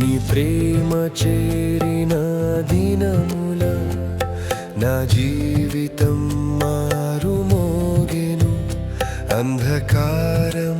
నీ ప్రేమ చేరిన దినముల నా జీవితం మారుమోగెను. అంధకారం